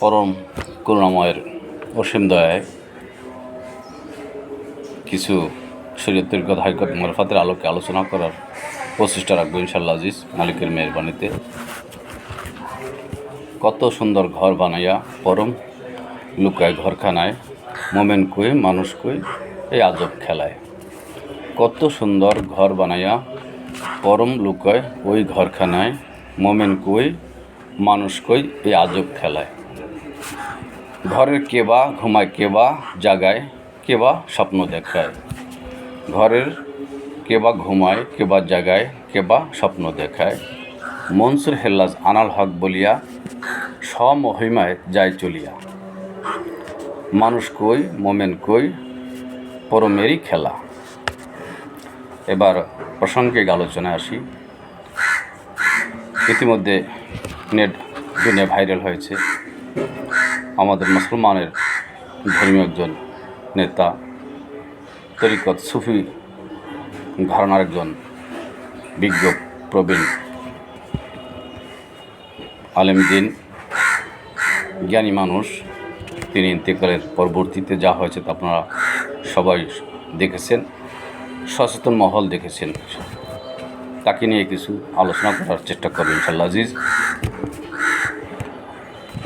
পরম করুণাময়ের অসীম দয়ায় কিছু শরীয়তের কথা হাইকত মারফাতের আলোকে আলোচনা করার প্রচেষ্টা রাখব ইনশাল্লাহ আজিজ, মালিকের মেহরবানিতে। কত সুন্দর ঘর বানাইয়া, পরম লুকায় ঘরখানায়, মোমেন কই মানুষ কই এই আজব খেলায়। কত সুন্দর ঘর বানাইয়া, পরম লুকায়, ওই ঘরখানায়, মোমেন কই মানুষ কই এই আজব খেলায়। ঘরের কেবা ঘুমায় কেবা জাগায় কেবা স্বপ্ন দেখায়। ঘরের কেবা ঘুমায় কেবা জাগায় কেবা স্বপ্ন দেখায়। মনসুর হেল্লাজ আনাল হক বলিয়া, স্বমহিমায় যায় চলিয়া। মানুষ কই, মোমেন কই, পরমেরই খেলা। এবার প্রাসঙ্গিক আলোচনায় আসি। ইতিমধ্যে নেট দুনিয়া ভাইরাল হয়েছে। আমাদের মুসলমানের ধর্মীয় একজন নেতা, তরিকত সুফি, ঘরানার একজন বিজ্ঞ প্রবীণ আলেমদিন জ্ঞানী মানুষ। তিনি ইন্তেকালের পরবর্তীতে যা হয়েছে তা আপনারা সবাই দেখেছেন, সচেতন মহল দেখেছেন। তাকে নিয়ে কিছু আলোচনা করার চেষ্টা করবেন ইনশাল্লাহ আজিজ।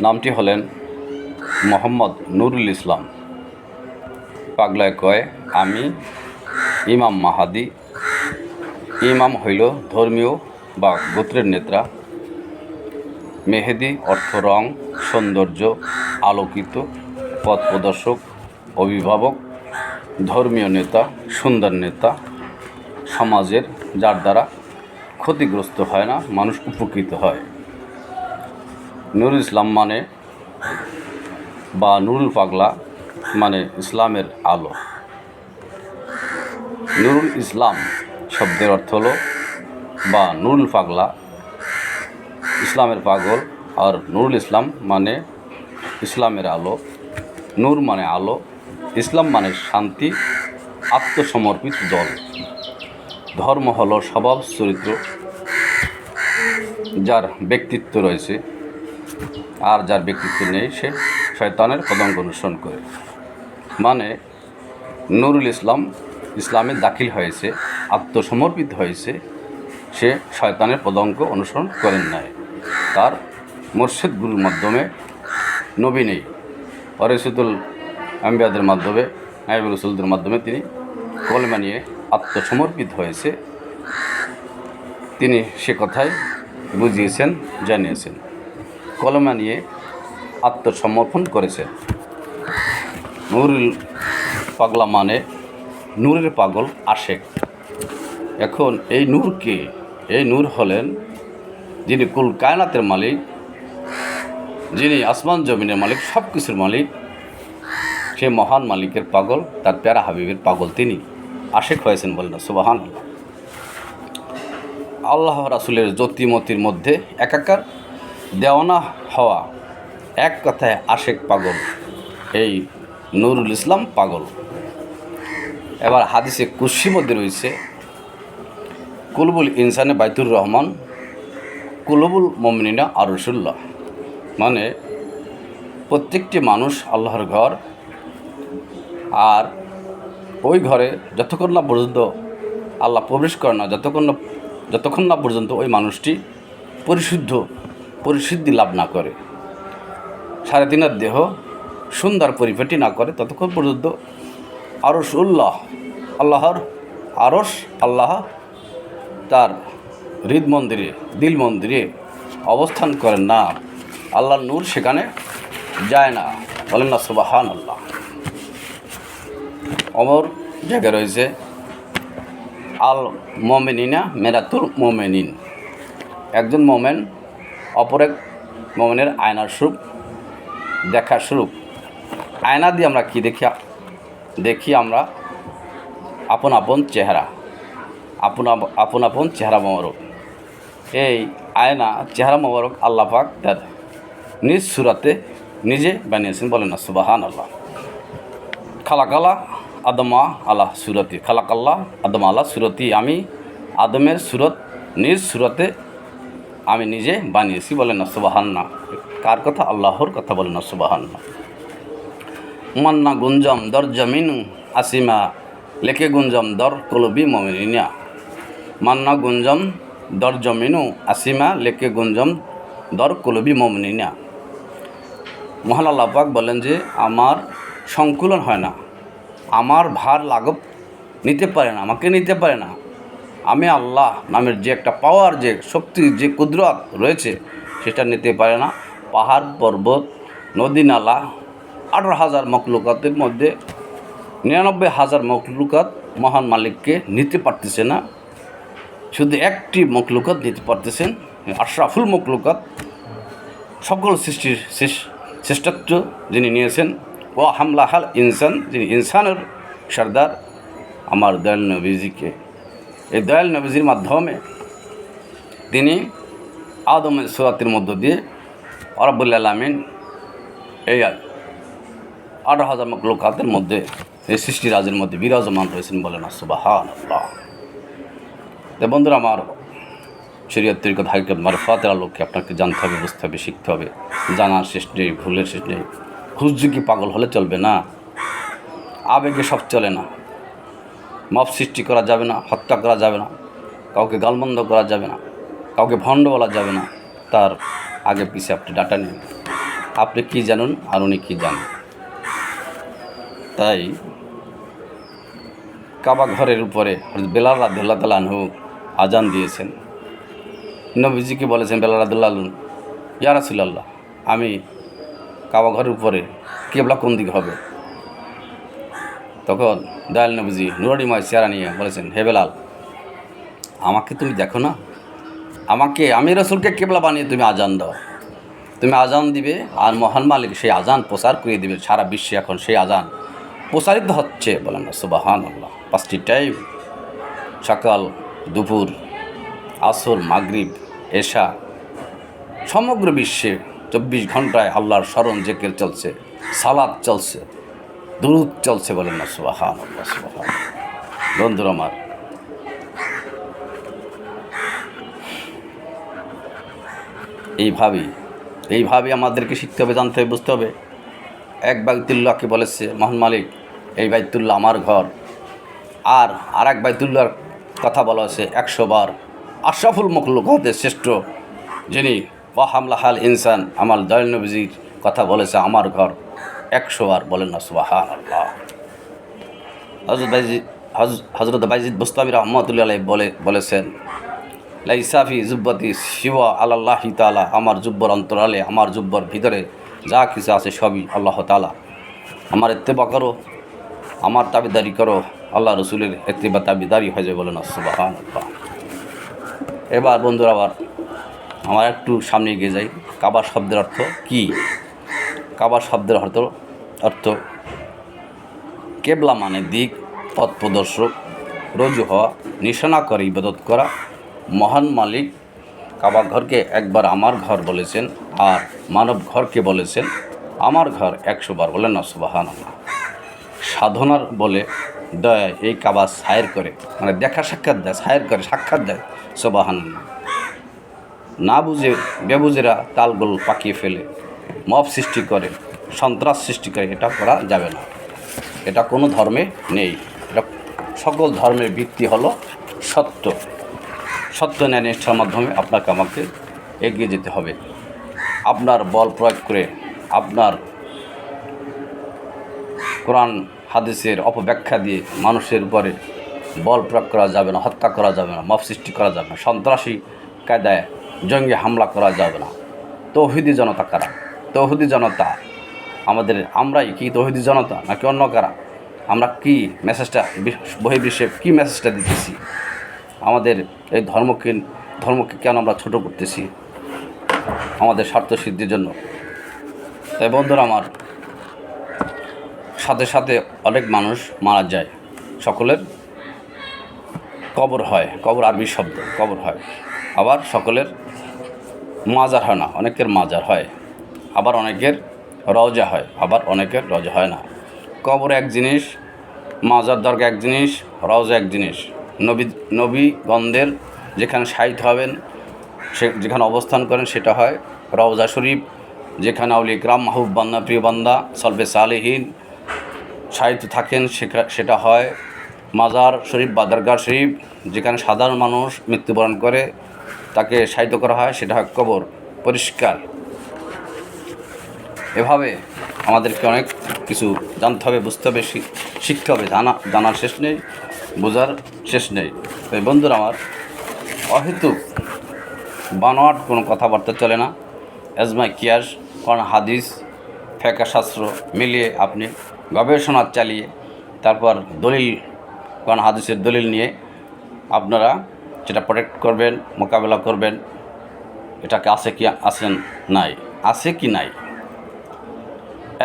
নামটি হলেন মোহাম্মদ নুরুল ইসলাম। পাগলায় কয়, আমি ইমাম মাহাদি। ইমাম হইল ধর্মীয় বা গোত্রের নেতা। মেহেদি অর্থ রং, সৌন্দর্য, আলোকিত, পথ প্রদর্শক, অভিভাবক, ধর্মীয় নেতা, সুন্দর নেতা। সমাজের যার দ্বারা ক্ষতিগ্রস্ত হয় না, মানুষ উপকৃত হয়। নুরুল ইসলাম মানে বা নুরুল পাগলা মানে ইসলামের আলো। নুরুল ইসলাম শব্দের অর্থ হলো বা নুরুল পাগলা, ইসলামের পাগল আর নুরুল ইসলাম মানে ইসলামের আলো। নূর মানে আলো, ইসলাম মানে শান্তি, আত্মসমর্পিত দল ধর্ম হলো স্বভাব চরিত্র যার ব্যক্তিত্ব রয়েছে। আর যার ব্যক্তিত্ব নেই সে শয়তানের পদঙ্গ অনুসরণ করে। মানে নুরুল ইসলাম ইসলামে দাখিল হয়েছে, আত্মসমর্পিত হয়েছে, সে শয়তানের পদঙ্ক অনুসরণ করেন নাই। তার মুর্শিদ গুরুর মাধ্যমে নবী নেই। অরেসুদুল আম্বিয়াদের মাধ্যমে, নাইবুল রসুলদের মাধ্যমে তিনি কলমা নিয়ে আত্মসমর্পিত হয়েছে। তিনি সে কথাই বুঝিয়েছেন, জানিয়েছেন। কলমা নিয়ে আত্মসমর্পণ করেছেন নুরুল পাগলা মানে নূরের পাগল আশেক। এখন এই নূরকে, এই নূর হলেন যিনি কুল কায়নাতের মালিক, যিনি আসমান জমিনের মালিক সব কিছুর মালিক। সে মহান মালিকের পাগল, তার প্যারা হাবিবের পাগল তিনি। আশেক হয়েছেন বলেন সুবাহান আল্লাহ রাসুলের জ্যোতিমতির মধ্যে একাকার দেওয়ানা হওয়া এক কথায় আশেক পাগল। এই নুরুল ইসলাম পাগল। এবার হাদিসে কুশি মধ্যে রয়েছে, কুলবুল ইনসানে বাইতুর রহমান, কুলবুল মমিনা আরসুল্লাহ মানে প্রত্যেকটি মানুষ আল্লাহর ঘর, আর ওই ঘরে যতক্ষণ না পর্যন্ত আল্লাহ প্রবেশ করে না, যতক্ষণ না যতক্ষণ না পর্যন্ত ওই মানুষটি পরিশুদ্ধ পরিশুদ্ধি লাভ না করে। সাড়ে তিনের দেহ সুন্দর পরিপাটি না করে ততক্ষণ পর্যন্ত আরস উল্লাহ, আল্লাহর আরস আল্লাহ তার হৃদ মন্দিরে, দিল মন্দিরে অবস্থান করেন না। আল্লাহর নূর সেখানে যায় না। বলেন না সুবাহান আল্লাহ অমর জায়গায় রয়েছে আল মোমেনিনা, মেরাতুল মোমেনিন। একজন মোমেন, অপর এক মোমেনের আয়নার স্বরূপ। দেখা স্বরূপ আয়না দিয়ে আমরা কি দেখি? দেখি আমরা আপন আপন চেহারা। আপন আপন আপন চেহারা মোবারক। এই আয়না, চেহারা মোবারক আল্লাহ পাক তার নিজ সুরাতে নিজে বানিয়েছেন বলেন না সুবাহান আল্লাহ খালাকালা আদমা আল্লাহ সুরতি খালাকাল্লাহ আদমা আল্লাহ সুরতি। আমি আদমের সুরত নিজ সুরতে আমি নিজে বানিয়েছি বলেন না সুবাহান না কার কথা? আল্লাহর কথা বলেন সুবাহান মান্না গুঞ্জম দর জমিনু আসিমা, লেখে গুঞ্জম দর কলবি মমিনা মান্না গুঞ্জম দর জমিনু আসিমা, লেখে গুঞ্জম দর কলবি মমিনা মহান আল্লাপাক বলেন যে, আমার সংকুলন হয় না। আমার ভার লাগব নিতে পারে না, আমাকে নিতে পারে না। আমি আল্লাহ নামের যে একটা পাওয়ার যে শক্তি, যে কুদরত রয়েছে, সেটা নিতে পারে না। পাহাড় পর্বত, নদী নালা, আঠারো হাজার মকলুকাতের মধ্যে নিরানব্বই হাজার মকলুকাত মহান মালিককে নিতে পারতেছে না। শুধু একটি মকলুকাত নিতে পারতেছেন, আশরাফুল মকলুকাত সকল সৃষ্টির শ্রেষ্ঠত্ব যিনি নিয়েছেন ও হামলা হাল ইনসান, যিনি ইনসানের সর্দার, আমার দয়াল নবীজিকে। এই দয়াল নবীজির মাধ্যমে তিনি আদমের সুরাতের মধ্য দিয়ে অরবুল আলমিন এই আঠারো হাজার লোকাতের মধ্যে, এই সৃষ্টি রাজের মধ্যে বিরাজমান রয়েছেন বলেন সুবাহান বন্ধুরা, আমার শরীয়ত তরিকত হাইকত মারফাতের আলোকে আপনাকে জানতে হবে, বুঝতে হবে, শিখতে হবে। জানার শেষ নেই, ভুলের শেষ নেই। হুজুকি পাগল হলে চলবে না? আবেগে সব চলে না। মব সৃষ্টি করা যাবে না, হত্যা করা যাবে না। কাউকে গালমন্দ করা যাবে না। কাউকে ভণ্ড বলা যাবে না। তার আগে পিছে আপনি ডাটা নিন। আপনি কি জানুন আর উনি কী জানেন। তাই কাবা ঘরের উপরে বেলাল রাদুল্লাহ তালানহু আজান দিয়েছেন। নবীজিকে বলেছেন, বেলাল রাদুল্লাহ ইয়া রাসুলাল্লাহ, আমি কাবা ঘরের উপরে কেবলা কোন দিকে হবে? তখন দয়াল নবীজি নুরানিময় চেহারা নিয়ে বলেছেন, হে বেলাল, আমাকে তুমি দেখো না? আমাকে, আমি রসুলকে কেবলা বানিয়ে তুমি আজান দাও। তুমি আজান দিবে আর মহান মালিক সেই আজান প্রচার করে দিবে, সারা বিশ্বে এখন সেই আজান প্রসারিত হচ্ছে বলেন না সুবাহান আল্লাহ পাঁচটি টাইম সকাল, দুপুর, আসর, মাগরিব, এশা, সমগ্র বিশ্বে চব্বিশ ঘন্টায় আল্লাহর স্মরণ, জেকের চলছে সালাদ চলছে, দুরুদ চলছে বলেন না সুবাহান আল্লাহ সুবাহান বন্ধুর আমার এইভাবেই এইভাবে আমাদেরকে শিখতে হবে, জানতে হবে, বুঝতে হবে। এক বাইতুল্লাহকে বলেছে, মোহন মালিক, এই বাইতুল্লাহ আমার ঘর। আর আর এক বাইতুল্লাহর কথা বলা হয়েছে, একশো বার আশরাফুল মখলুকদের শ্রেষ্ঠ, যিনি ওয়াহামলাহাল ইনসান, আমার দয়াল কথা বলেছে, আমার ঘর। একশো বার বলেন না সুবাহান আল্লাহ হজরত বাইজিদ হজরত বাইজিদ বুস্তাবি রহমতুল্লাহ বলে বলেছেন লাইসাফি জুব্বতি শিব আল্লাহ তালা আমার জুব্বর অন্তরালে, আমার জুব্বর ভিতরে যা কিছু আছে সবই আল্লাহ তালা আমার এত্তেবা করো, আমার তাবিদারি করো, আল্লাহ রসুলের এত্তেবা তাবিদারি হয়ে যায় বলেন সুবাহান এবার বন্ধুরা আবার, আমার একটু সামনে এগিয়ে যাই। কাবা শব্দের অর্থ কি? কাবা শব্দের অর্থ অর্থ কেবলা মানে দিক, পথ প্রদর্শক, রজু হওয়া, নিশানা করে ইবাদত করা মহান মালিক কাবা ঘরকে একবার আমার ঘর বলেছেন আর মানব ঘরকে বলেছেন, আমার ঘর একশো বার বলেন না সুবাহান সাধনার বলে দয়া এই কাবা সায়ের করে মানে দেখা সাক্ষাৎ দেয়, সায়ের করে, সাক্ষাৎ দেয় সোবাহান না বুঝে, বেবুজেরা তালগোল পাকিয়ে ফেলে, মব সৃষ্টি করে, সন্ত্রাস সৃষ্টি করে, এটা করা যাবে না। এটা কোনো ধর্মে নেই। এটা সকল ধর্মের ভিত্তি হলো সত্য। সত্য ন্যায় নিষ্ঠার মাধ্যমে আপনাকে আমাকে এগিয়ে যেতে হবে। আপনার বল প্রয়োগ করে আপনার কোরআন, হাদিসের অপব্যাখ্যা দিয়ে মানুষের উপরে বল প্রয়োগ করা যাবে না, হত্যা করা যাবে না মব সৃষ্টি করা যাবে না, সন্ত্রাসী কায়দায় জঙ্গি হামলা করা যাবে না। তৌহিদি জনতা কারা? তৌহিদি জনতা আমাদের, আমরাই কি তৌহিদি জনতা নাকি অন্য কারা? আমরা কি মেসেজটা বহির্বিশ্বে কী মেসেজটা দিতেছি? আমাদের এই ধর্মকে ধর্মকে কেন আমরা ছোট করতেছি? আমাদের স্বার্থ সিদ্ধির জন্য। তাই বন্ধুরা আমার, সাথে সাথে অনেক মানুষ মারা যায়। সকলের কবর হয়, কবর আরবি শব্দ, কবর হয়। আবার সকলের মাজার হয় না, অনেকের মাজার হয়। আবার অনেকের রজা হয়, আবার অনেকের রজা হয় না। কবর এক জিনিস, মাজার দরগা এক জিনিস রজা এক জিনিস। নবী নবীগণদের যেখানে সাহিত হবেন, সে, যেখানে অবস্থান করেন সেটা হয় রওজা শরীফ, যেখানে আউলি গ্রাম মাহবুব বান্দা, প্রিয় বান্দা সলবে সালেহীন সাহিত্য থাকেন সেটা হয় মাজার শরীফ বা দরগা শরীফ, যেখানে সাধারণ মানুষ মৃত্যুবরণ করে, তাকে সাহিত্য করা হয়, সেটা হয় কবর, পরিষ্কার। এভাবে আমাদেরকে অনেক কিছু জানতে হবে, বুঝতে হবে শিখতে হবে, জানা, জানার শেষ নেই। বোঝার শেষ নেই। তাই বন্ধুরা আমার অহেতুক বানোয়াট কোনো কথাবার্তা চলে না। এজমাই কিয়াস কোরআন হাদিস, ফেকা শাস্ত্র মিলিয়ে আপনি গবেষণা চালিয়ে, তারপর দলিল কোরআন হাদিসের দলিল নিয়ে আপনারা সেটা প্রোটেক্ট করবেন, মোকাবেলা করবেন, এটাকে আছে কি আছেন নাই, আছে কি নাই?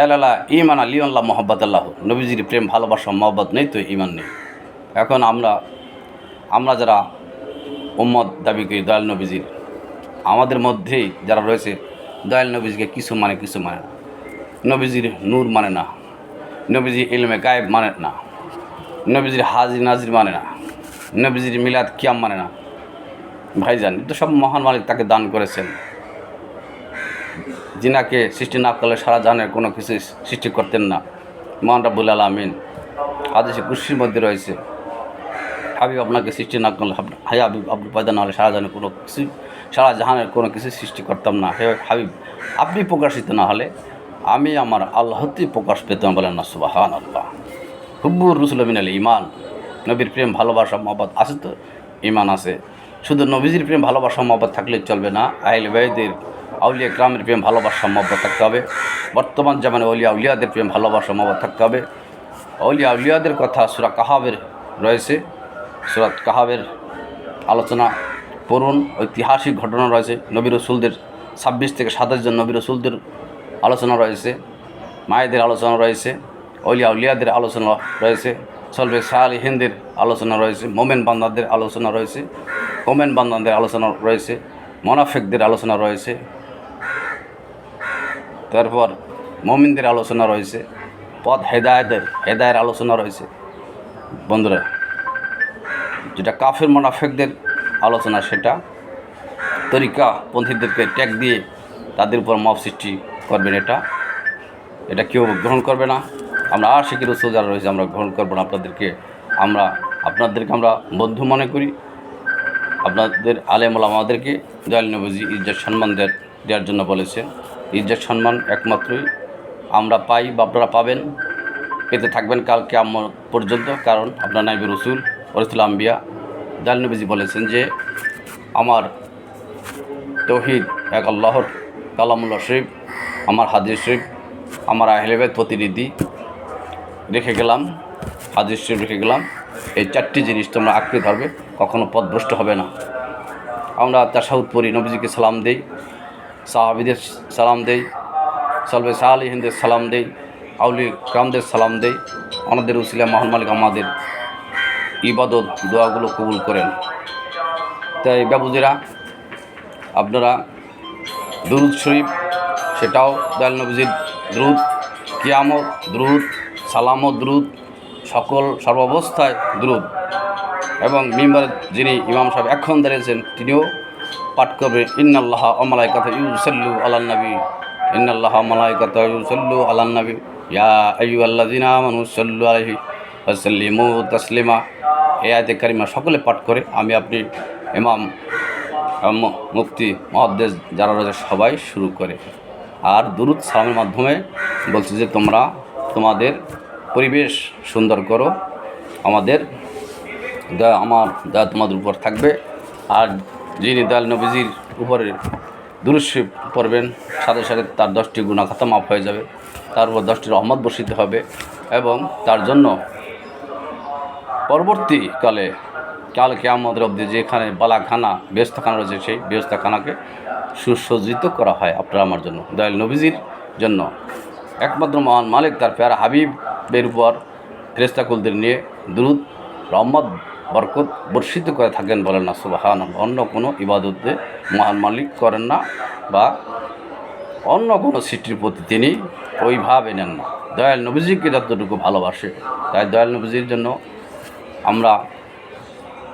এলালা ইমান আলী আল্লাহ মোহাম্মদ আল্লাহ। নবীজির প্রেম, ভালোবাসা, মহব্বত নেই তো ইমান নেই। এখন আমরা আমরা যারা উম্মদ দাবি করি, দয়াল নবীজির, আমাদের মধ্যেই যারা রয়েছে, দয়াল নবীজিকে কিছু মানে কিছু মানে না। নবীজির নূর মানে না। নবীজির ইলমে গায়েব মানে না। নবীজির হাজির নাজির মানে না। নবীজির মিলাদ কিয়াম মানে না। ভাইজান তো সব মহান মালিক তাকে দান করেছেন। জিনাকে সৃষ্টি না করলে সারা জাহানের কোনো কিছু সৃষ্টি করতেন না। মহান রাবুল আলমিন। হাদিসে কুশির মধ্যে রয়েছে হাবিব আপনাকে সৃষ্টি না করলে হাই হাবিব, আপনি পয়দা না হলে সারা জাহানের কোনো কিছু সারা জাহানের কোনো কিছু সৃষ্টি করতাম না। হে হাবিব, আপনি প্রকাশিত না হলে আমি আমার আল্লাহতে প্রকাশ পেতাম বলেন না সুবাহান আল্লাহ হুব্বুর রুসুলমিন আলী ইমান নবীর প্রেম, ভালোবাসা, মহব্বত আছে তো? ইমান আছে। শুধু নবীজির প্রেম, ভালোবাসা, মহব্বত থাকলে চলবে না। আইল বেদের আউলিয়া গ্রামের প্রেম, ভালোবাসা, মহব্বত থাকতে হবে। বর্তমান জামানে অলিয়া উলিয়াদের প্রেম, ভালোবাসা, মহব্বত থাকতে হবে। অলিয়া উলিয়াদের কথা সুরা কাহাবের রয়েছে। সুরাত কাহাবের আলোচনা পড়ুন, ঐতিহাসিক ঘটনা রয়েছে, নবী রসুলদের ছাব্বিশ থেকে সাতাশ জন নবী রসুলদের আলোচনা রয়েছে, মায়েদের আলোচনা রয়েছে, অলিয়া উলিয়াদের আলোচনা রয়েছে, সলবে সাল হিন্দের আলোচনা রয়েছে, মোমেন বান্দাদের আলোচনা রয়েছে, ওমেন বান্দাদের আলোচনা রয়েছে, মোনাফেকদের আলোচনা রয়েছে, তারপর মমিনদের আলোচনা রয়েছে, পথ হেদায়তের, হেদায়ের আলোচনা রয়েছে। বন্ধুরা যেটা কাফের মোনাফেকদের আলোচনা সেটা, তরিকা পন্থীদেরকে ট্যাগ দিয়ে তাদের উপর মব সৃষ্টি করবেন এটা। এটা কেউ গ্রহণ করবে না। আমরা আর শিখির উৎসব যারা রয়েছে, আমরা গ্রহণ করব না। আপনাদেরকে আমরা আপনাদেরকে আমরা বন্ধু মনে করি। আপনাদের আলেমুল আমাদেরকে দয়াল নবজি ইজ্জত সম্মান দেওয়ার জন্য বলেছেন ইজ্জত সম্মান একমাত্রই আমরা পাই বা আপনারা পাবেন। পেতে থাকবেন কালকে আমার পর্যন্ত। কারণ আপনার নাইবি রসুল ওরসুল আম্বিয়া দয়াল নবীজি বলেছেন যে, আমার তৌহিদ এক আল্লাহর কালামুল্লাহ শরীফ, আমার হাদিস শরীফ, আমার আহলেবেদ প্রতিনিধি রেখে গেলাম, হাদিস শরীফ রেখে গেলাম। এই চারটি জিনিস তোমরা আঁকড়ে ধরবে, কখনো পথভ্রষ্ট হবে না। আমরা তাসাউদ পড়ি, নবীজিকে সালাম দেই, সাহাবিদের সালাম দেই, সলবে শাহ আলী হিন্দের সালাম দেই আউলি গ্রামদের সালাম দেই, আমাদের উসিলা মহান মালিক আমাদের ইবাদত, দোয়াগুলো কবুল করেন। তাই বাবুজিরা, আপনারা দুরুদ শরীফ, সেটাও দয়াল নবীজির দ্রুত কিয়ামত দ্রুত সালামত দ্রুত সকল সর্বাবস্থায় দ্রুত এবং মিম্বার যিনি ইমাম সাহেব এখন দাঁড়িয়েছেন, তিনিও পাঠ করবেন ইন্নাল্লাহ অমালাই কথা ইউসল্লু আল্লাহ নবী। ইন্নাল্লাহ অমালাই কথা ইউসল্লু আল্লাহ নবী। ইয়া আল্লাহ দিনা মানুসল্লু আলহি ওসল্লিমু তসলিমা। এ আয়তে কারিমা সকলে পাঠ করে। আমি আপনি ইমাম মুফতি মহাদ্দেশ যারা রয়েছে সবাই শুরু করে। আর দুরুদ সালামের মাধ্যমে বলছি যে তোমরা তোমাদের পরিবেশ সুন্দর করো। আমাদের দয়া, আমার দয়া তোমাদের উপর থাকবে। আর যিনি দয়াল নবীজির উপরে দুরুশি পড়বেন, সাথে সাথে তার দশটি গুণাখাতা মাফ হয়ে যাবে। তার উপর দশটি রহমত বসিতে হবে এবং তার জন্য পরবর্তীকালে কাল কেয়ামতের অবধি যেখানে বালাখানা ব্যস্তখানা রয়েছে, সেই ব্যস্তখানাকে সুসজ্জিত করা হয় আপনার আমার জন্য। দয়াল নবীজির জন্য। একমাত্র মহান মালিক, তার পেয়ারা হাবিবের উপর ফেরেস্তাকুলদের নিয়ে দ্রুত রহমত, বরকত বর্ষিত করে থাকেন বলেন না সুবাহান অন্য কোনো ইবাদতে মহান মালিক করেন না বা অন্য কোনো সৃষ্টির প্রতি তিনি ওইভাবে নেন না। দয়াল নবীজিকে যতটুকু ভালোবাসে, তাই দয়াল নবীজির জন্য আমরা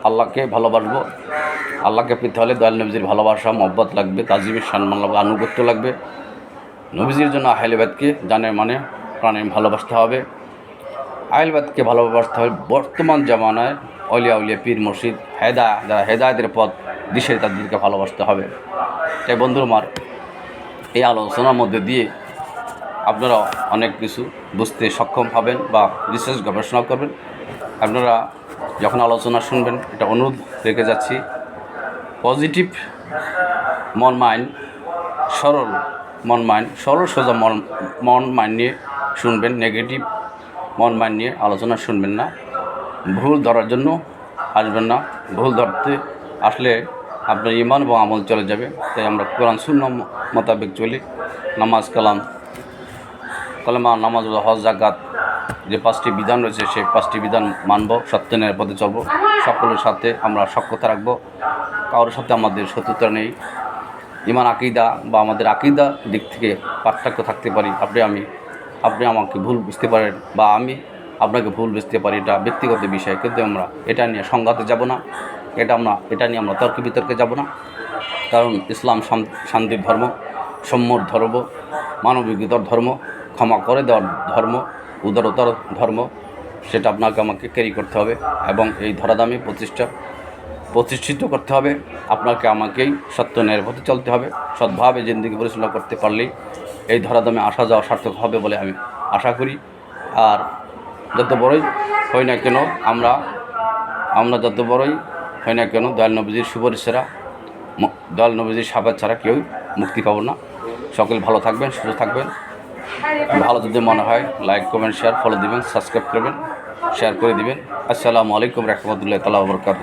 আল্লাহকে ভালোবাসবো, আল্লাহকে পেতে হলে দয়াল নবীজির ভালোবাসা, মহব্বত লাগবে, তাজিমের সম্মান লাগবে আনুগত্য লাগবে। নবীজির জন্য আহলেবাদকে জানে মানে প্রাণে ভালোবাসতে হবে। আহলেবাদকে ভালোবাসতে হবে বর্তমান জামানায় অলিয়া উলিয়া পীর মসজিদ, হেদা, যারা হেদায়তের পথ দিশে তাদেরকে ভালোবাসতে হবে। তাই বন্ধুর আমার, এই আলোচনার মধ্যে দিয়ে আপনারা অনেক কিছু বুঝতে সক্ষম হবেন বা রিসার্চ গবেষণা করবেন। আপনারা যখন আলোচনা শুনবেন, এটা অনুরোধ রেখে যাচ্ছি। পজিটিভ মন মাইন্ড, সরল মন মাইন্ড, সরল সোজা মন মন মাইন্ড নিয়ে শুনবেন, নেগেটিভ মন মাইন্ড নিয়ে আলোচনা শুনবেন না। ভুল ধরার জন্য আসবেন না। ভুল ধরতে আসলে আপনার ইমান এবং আমল চলে যাবে। তাই আমরা কোরআন শূন্য মোতাবেক চলি। নামাজ, কালাম, কালামা, নামাজ, হজ জাকাত যে পাঁচটি বিধান রয়েছে, সেই পাঁচটি বিধান মানব সত্যেনের পথে চলব। সকলের সাথে আমরা সক্ষতা রাখব। কারোর সাথে আমাদের শত্রুতা নেই। ইমান, আকিদা বা আমাদের আকিদা দিক থেকে পার্থক্য থাকতে পারি। আপনি আমি, আপনি আমাকে ভুল বুঝতে পারেন বা আমি আপনাকে ভুল বুঝতে পারি, এটা ব্যক্তিগত বিষয়। কিন্তু আমরা এটা নিয়ে সংঘাতে যাব না। এটা আমরা, এটা নিয়ে আমরা তর্ক বিতর্কে যাব না। কারণ ইসলাম শান- শান্তির ধর্ম সম্যর ধর্ম, মানবিকতার ধর্ম, ক্ষমা করে দেওয়ার ধর্ম উদারতার ধর্ম, সেটা আপনাকে আমাকে ক্যারি করতে হবে এবং এই ধরাদামে প্রতিষ্ঠা প্রতিষ্ঠিত করতে হবে। আপনাকে আমাকেই সত্য ন্যায়ের পথে চলতে হবে। সৎভাবে জিন্দিগি পরিচালনা করতে পারলেই এই ধরাদামে আসা যাওয়া সার্থক হবে বলে আমি আশা করি। আর যত বড়ই হয় না কেন, আমরা আমরা যত বড়ই হয় না কেন, দয়াল নবীজির সুপারিশ দয়াল নবীজির সাবাদ ছাড়া কেউই মুক্তি পাবো না। সকল ভালো থাকবেন, সুস্থ থাকবেন। ভালো যদি মনে হয় লাইক কমেন্ট শেয়ার ফলো দিবেন সাবস্ক্রাইব করবেন শেয়ার করে দিবেন। আসসালামু আলাইকুম রহমতুল্লাহ তালা বরকাত